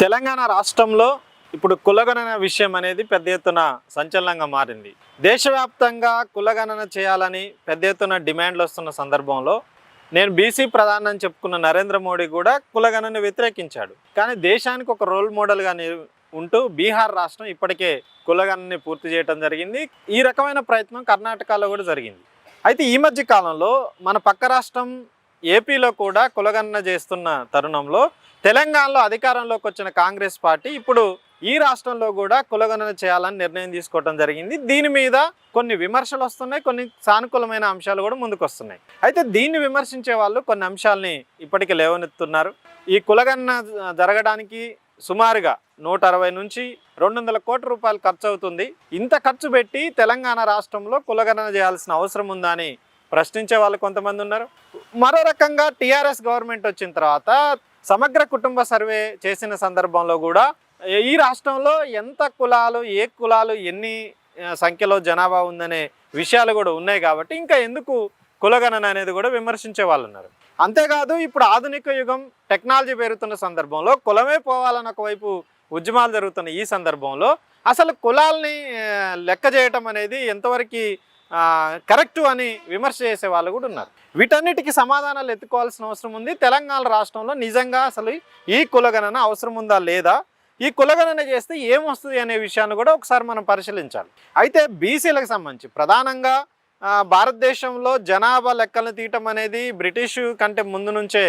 తెలంగాణ రాష్ట్రంలో ఇప్పుడు కులగణన విషయం అనేది పెద్ద ఎత్తున సంచలనంగా మారింది. దేశవ్యాప్తంగా కులగణన చేయాలని పెద్ద ఎత్తున డిమాండ్లు వస్తున్న సందర్భంలో నేను బీసీ ప్రధాని అని చెప్పుకున్న నరేంద్ర మోడీ కూడా కులగణన వ్యతిరేకించాడు. కానీ దేశానికి ఒక రోల్ మోడల్గా ఉంటూ బీహార్ రాష్ట్రం ఇప్పటికే కులగణని పూర్తి చేయడం జరిగింది. ఈ రకమైన ప్రయత్నం కర్ణాటకలో కూడా జరిగింది. అయితే ఈ మధ్య కాలంలో మన పక్క రాష్ట్రం ఏపీలో కూడా కులగణన చేస్తున్న తరుణంలో తెలంగాణలో అధికారంలోకి వచ్చిన కాంగ్రెస్ పార్టీ ఇప్పుడు ఈ రాష్ట్రంలో కూడా కులగణన చేయాలని నిర్ణయం తీసుకోవడం జరిగింది. దీని మీద కొన్ని విమర్శలు వస్తున్నాయి కొన్ని సానుకూలమైన అంశాలు కూడా ముందుకు వస్తున్నాయి. అయితే దీన్ని విమర్శించే వాళ్ళు కొన్ని అంశాలని ఇప్పటికీ లేవనెత్తున్నారు. ఈ కులగణన జరగడానికి సుమారుగా నూట అరవై నుంచి రెండు వందల కోట్ల రూపాయలు ఖర్చు అవుతుంది. ఇంత ఖర్చు పెట్టి తెలంగాణ రాష్ట్రంలో కులగణన చేయాల్సిన అవసరం ఉందా అని ప్రశ్నించే వాళ్ళు కొంతమంది ఉన్నారు. మరో రకంగా టీఆర్ఎస్ గవర్నమెంట్ వచ్చిన తర్వాత సమగ్ర కుటుంబ సర్వే చేసిన సందర్భంలో కూడా ఈ రాష్ట్రంలో ఎంత కులాలు ఏ కులాలు ఎన్ని సంఖ్యలో జనాభా ఉందనే విషయాలు కూడా ఉన్నాయి కాబట్టి ఇంకా ఎందుకు కులగణన అనేది కూడా విమర్శించే వాళ్ళు ఉన్నారు. అంతేకాదు ఇప్పుడు ఆధునిక యుగం టెక్నాలజీ పెరుగుతున్న సందర్భంలో కులమే పోవాలని ఒకవైపు ఉద్యమాలు జరుగుతున్న ఈ సందర్భంలో అసలు కులాల్ని లెక్క చేయటం అనేది ఎంతవరకు కరెక్ట్ అని విమర్శ చేసే వాళ్ళు కూడా ఉన్నారు. వీటన్నిటికీ సమాధానాలు ఎత్తుకోవాల్సిన అవసరం ఉంది. తెలంగాణ రాష్ట్రంలో నిజంగా అసలు ఈ కులగణన అవసరం ఉందా లేదా? ఈ కులగణన చేస్తే ఏమొస్తుంది అనే విషయాన్ని కూడా ఒకసారి మనం పరిశీలించాలి. అయితే బీసీలకు సంబంధించి ప్రధానంగా భారతదేశంలో జనాభా లెక్కలను తీయటం అనేది బ్రిటిష్ కంటే ముందు నుంచే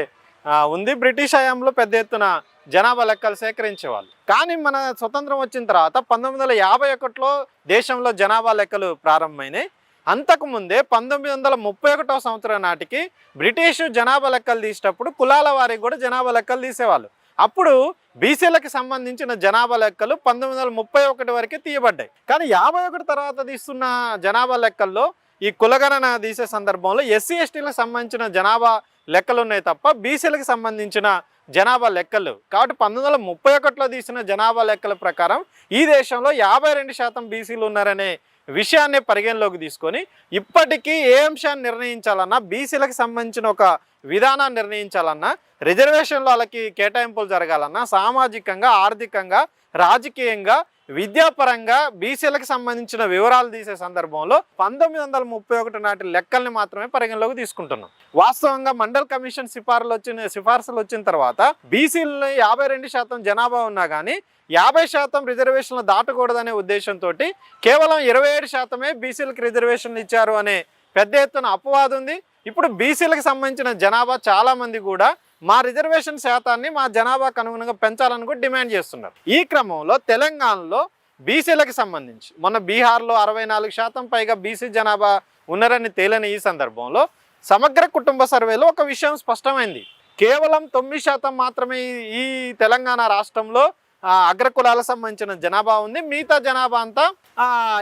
ఉంది. బ్రిటిష్ హయాంలో పెద్ద ఎత్తున జనాభా లెక్కలు సేకరించేవాళ్ళు. కానీ మన స్వతంత్రం వచ్చిన తర్వాత పంతొమ్మిది వందల యాభై ఒకటిలో దేశంలో జనాభా లెక్కలు ప్రారంభమైనాయి. అంతకుముందే పంతొమ్మిది వందల ముప్పై ఒకటో సంవత్సరం నాటికి బ్రిటిష్ జనాభా లెక్కలు తీసేటప్పుడు కులాల వారికి కూడా జనాభా లెక్కలు తీసేవాళ్ళు. అప్పుడు బీసీలకు సంబంధించిన జనాభా లెక్కలు పంతొమ్మిది వందల ముప్పై ఒకటి వరకే తీయబడ్డాయి. కానీ యాభై ఒకటి తర్వాత తీస్తున్న జనాభా లెక్కల్లో ఈ కులగణన తీసే సందర్భంలో ఎస్సీ ఎస్టీలకు సంబంధించిన జనాభా లెక్కలు ఉన్నాయి తప్ప బీసీలకు సంబంధించిన జనాభా లెక్కలు. కాబట్టి పంతొమ్మిది వందల ముప్పై ఒకటిలో తీసిన జనాభా లెక్కల ప్రకారం ఈ దేశంలో యాభై రెండు శాతం బీసీలు ఉన్నారనే విషయాన్ని పరిగణలోకి తీసుకొని ఇప్పటికీ ఏ అంశాన్ని నిర్ణయించాలన్నా బీసీలకు సంబంధించిన ఒక విధానాన్ని నిర్ణయించాలన్నా రిజర్వేషన్లో వాళ్ళకి కేటాయింపులు జరగాలన్నా సామాజికంగా ఆర్థికంగా రాజకీయంగా విద్యాపరంగా బీసీలకు సంబంధించిన వివరాలు తీసే సందర్భంలో పంతొమ్మిది వందల ముప్పై ఒకటి నాటి లెక్కల్ని మాత్రమే పరిగణలోకి తీసుకుంటున్నాం. వాస్తవంగా మండల్ కమిషన్ సిఫార్సులు వచ్చిన సిఫార్సులు వచ్చిన తర్వాత బీసీలు యాభై రెండు శాతం జనాభా ఉన్నా కానీ యాభై శాతం రిజర్వేషన్లు దాటకూడదనే ఉద్దేశంతో కేవలం ఇరవై ఏడు శాతమే బీసీలకు రిజర్వేషన్లు ఇచ్చారు అనే పెద్ద ఎత్తున అపవాదు ఉంది ఇప్పుడు బీసీలకు సంబంధించిన జనాభా చాలామంది కూడా మా రిజర్వేషన్ శాతాన్ని మా జనాభాకు అనుగుణంగా పెంచాలని కూడా డిమాండ్ చేస్తున్నారు. ఈ క్రమంలో తెలంగాణలో బీసీలకు సంబంధించి మొన్న బీహార్లో అరవై నాలుగు శాతం పైగా బీసీ జనాభా ఉన్నారని తేలిన ఈ సందర్భంలో సమగ్ర కుటుంబ సర్వేలో ఒక విషయం స్పష్టమైంది. కేవలం తొమ్మిది శాతం మాత్రమే ఈ- తెలంగాణ రాష్ట్రంలో అగ్రకులాలకు సంబంధించిన జనాభా ఉంది. మిగతా జనాభా అంతా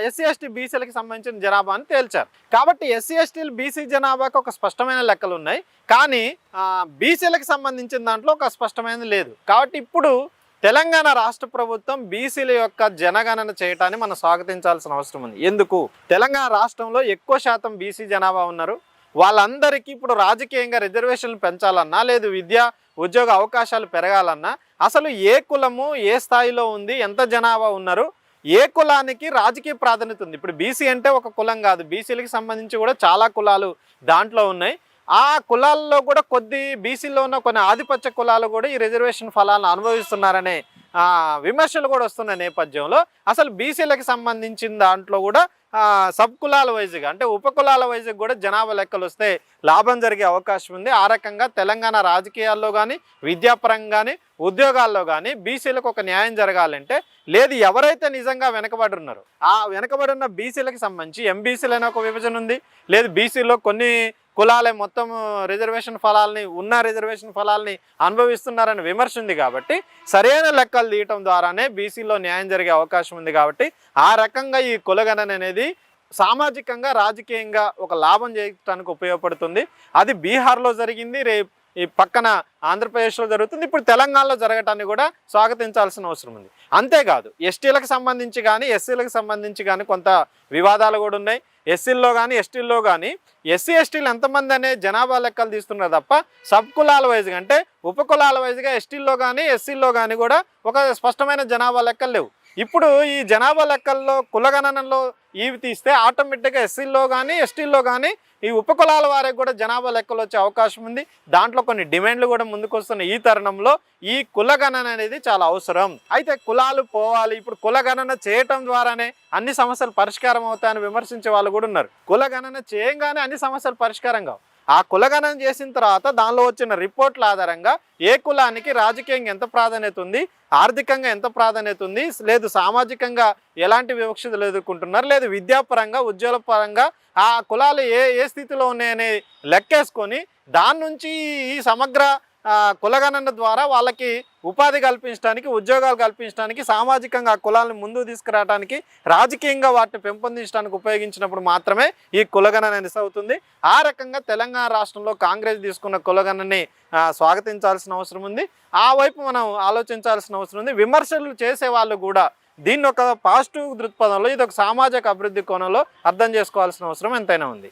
ఎస్సీ ఎస్టీ బీసీలకు సంబంధించిన జనాభా అని తేల్చారు. కాబట్టి ఎస్సీ ఎస్టీలు బీసీ జనాభాకు ఒక స్పష్టమైన లెక్కలు ఉన్నాయి. కానీ బీసీలకు సంబంధించిన దాంట్లో ఒక స్పష్టమైనది లేదు. కాబట్టి ఇప్పుడు తెలంగాణ రాష్ట్ర ప్రభుత్వం బీసీల యొక్క జనగణన చేయటాన్ని మనం స్వాగతించాల్సిన అవసరం ఉంది. ఎందుకు? తెలంగాణ రాష్ట్రంలో ఎక్కువ శాతం బీసీ జనాభా ఉన్నారు. వాళ్ళందరికీ ఇప్పుడు రాజకీయంగా రిజర్వేషన్లు పెంచాలన్నా లేదు విద్య ఉద్యోగ అవకాశాలు పెరగాలన్నా అసలు ఏ కులము ఏ స్థాయిలో ఉంది ఎంత జనాభా ఉన్నారు ఏ కులానికి రాజకీయ ప్రాధాన్యత ఉంది? ఇప్పుడు బీసీ అంటే ఒక కులం కాదు. బీసీలకు సంబంధించి కూడా చాలా కులాలు దాంట్లో ఉన్నాయి. ఆ కులాల్లో కూడా కొద్ది బీసీలో ఉన్న కొన్ని ఆధిపత్య కులాలు కూడా ఈ రిజర్వేషన్ ఫలాలను అనుభవిస్తున్నారనే విమర్శలు కూడా వస్తున్న నేపథ్యంలో అసలు బీసీలకు సంబంధించిన దాంట్లో కూడా సబ్ కులాల వైజ్గా అంటే ఉపకులాల వైజ్గా కూడా జనాభా లెక్కలు వస్తే లాభం జరిగే అవకాశం ఉంది. ఆ రకంగా తెలంగాణ రాజకీయాల్లో కానీ విద్యాపరంగా కానీ ఉద్యోగాల్లో కానీ బీసీలకు ఒక న్యాయం జరగాలంటే లేదు ఎవరైతే నిజంగా వెనకబడి ఉన్నారో ఆ వెనకబడి ఉన్న బీసీలకు సంబంధించి ఎంబీసీలు ఒక విభజన ఉంది. లేదు బీసీలో కొన్ని కులాలే మొత్తం రిజర్వేషన్ ఫలాల్ని ఉన్న రిజర్వేషన్ ఫలాల్ని అనుభవిస్తున్నారని విమర్శ ఉంది కాబట్టి సరైన లెక్కలు తీయటం ద్వారానే బీసీలో న్యాయం జరిగే అవకాశం ఉంది కాబట్టి ఆ రకంగా ఈ కులగణన అనేది సామాజికంగా రాజకీయంగా ఒక లాభం చేయడానికి ఉపయోగపడుతుంది. అది బీహార్లో జరిగింది రేపు ఈ పక్కన ఆంధ్రప్రదేశ్లో జరుగుతుంది ఇప్పుడు తెలంగాణలో జరగటాన్ని కూడా స్వాగతించాల్సిన అవసరం ఉంది. అంతేకాదు ఎస్టీలకు సంబంధించి కానీ ఎస్సీలకు సంబంధించి కానీ కొంత వివాదాలు కూడా ఉన్నాయి. ఎస్సీల్లో కానీ ఎస్టీల్లో కానీ ఎస్సీ ఎస్టీలు ఎంతమంది అనే జనాభా లెక్కలు తీస్తున్నారు తప్ప సబ్ కులాల వైజ్గా అంటే ఉపకులాల వైజ్గా ఎస్టీల్లో కానీ ఎస్సీల్లో కానీ కూడా ఒక స్పష్టమైన జనాభా లెక్కలు లేవు. ఇప్పుడు ఈ జనాభా లెక్కల్లో కులగణనలో ఇవి తీస్తే ఆటోమేటిక్గా ఎస్సీల్లో కానీ ఎస్టీల్లో కానీ ఈ ఉపకులాల వారికి కూడా జనాభా లెక్కలు వచ్చే అవకాశం ఉంది. దాంట్లో కొన్ని డిమాండ్లు కూడా ముందుకు వస్తున్న ఈ తరుణంలో ఈ కులగణన అనేది చాలా అవసరం. అయితే కులాలు పోవాలి. ఇప్పుడు కులగణన చేయటం ద్వారానే అన్ని సమస్యలు పరిష్కారం అవుతాయని విమర్శించే వాళ్ళు కూడా ఉన్నారు. కులగణన చేయంగానే అన్ని సమస్యలు పరిష్కారం కావు. ఆ కులగణన చేసిన తర్వాత దానిలో వచ్చిన రిపోర్ట్ల ఆధారంగా ఏ కులానికి రాజకీయంగా ఎంత ప్రాధాన్యత ఉంది ఆర్థికంగా ఎంత ప్రాధాన్యత ఉంది లేదు సామాజికంగా ఎలాంటి వివక్షతలు ఎదుర్కొంటున్నారు లేదు విద్యాపరంగా ఉద్యోగపరంగా ఆ కులాలు ఏ ఏ స్థితిలో ఉన్నాయని లెక్కేసుకొని దాని నుంచి ఈ సమగ్ర కులగణన ద్వారా వాళ్ళకి ఉపాధి కల్పించడానికి ఉద్యోగాలు కల్పించడానికి సామాజికంగా కులాలను ముందుకు తీసుకురావడానికి రాజకీయంగా వాటిని పెంపొందించడానికి ఉపయోగించినప్పుడు మాత్రమే ఈ కులగణన అనేది అవుతుంది ఆ రకంగా తెలంగాణ రాష్ట్రంలో కాంగ్రెస్ తీసుకున్న కులగణని స్వాగతించాల్సిన అవసరం ఉంది. ఆ వైపు మనం ఆలోచించాల్సిన అవసరం ఉంది. విమర్శలు చేసే వాళ్ళు కూడా దీన్ని ఒక పాజిటివ్ దృక్పథంలో ఇది ఒక సామాజిక అభివృద్ధి కోణంలో అర్థం చేసుకోవాల్సిన అవసరం ఎంతైనా ఉంది.